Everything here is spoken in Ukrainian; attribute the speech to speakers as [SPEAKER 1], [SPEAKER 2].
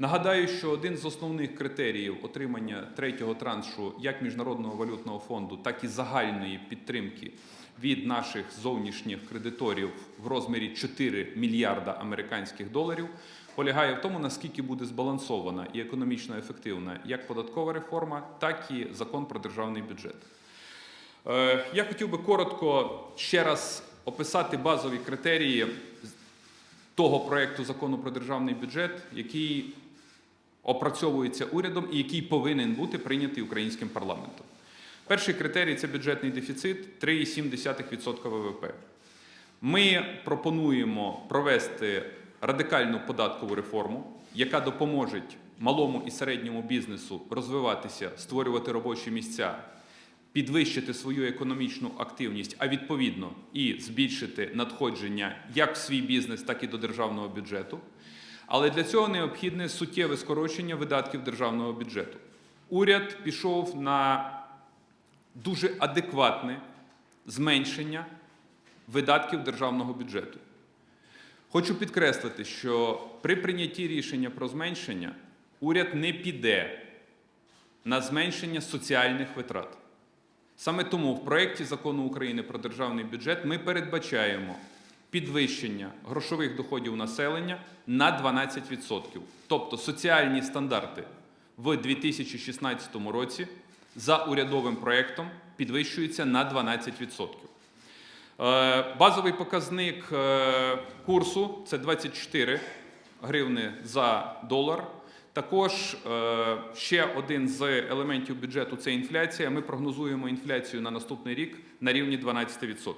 [SPEAKER 1] Нагадаю, що один з основних критеріїв отримання третього траншу як Міжнародного валютного фонду, так і загальної підтримки від наших зовнішніх кредиторів в розмірі 4 мільярда американських доларів полягає в тому, наскільки буде збалансована і економічно ефективна як податкова реформа, так і закон про державний бюджет. Е, Я хотів би коротко ще раз описати базові критерії того проекту закону про державний бюджет, який опрацьовується урядом і який повинен бути прийнятий українським парламентом. Перший критерій це бюджетний дефіцит 3,7% ВВП. Ми пропонуємо провести радикальну податкову реформу, яка допоможе малому і середньому бізнесу розвиватися, створювати робочі місця, підвищити свою економічну активність, а відповідно і збільшити надходження як в свій бізнес, так і до державного бюджету. Але для цього необхідне суттєве скорочення видатків державного бюджету. Уряд пішов на дуже адекватне зменшення видатків державного бюджету. Хочу підкреслити, що при прийнятті рішення про зменшення уряд не піде на зменшення соціальних витрат. Саме тому в проєкті закону України про державний бюджет ми передбачаємо підвищення грошових доходів населення на 12%. Тобто соціальні стандарти в 2016 році за урядовим проєктом підвищуються на 12%. Е, Базовий показник е, курсу це 24 гривни за долар. Також е, ще один з елементів бюджету це інфляція. Ми прогнозуємо інфляцію на наступний рік на рівні 12%.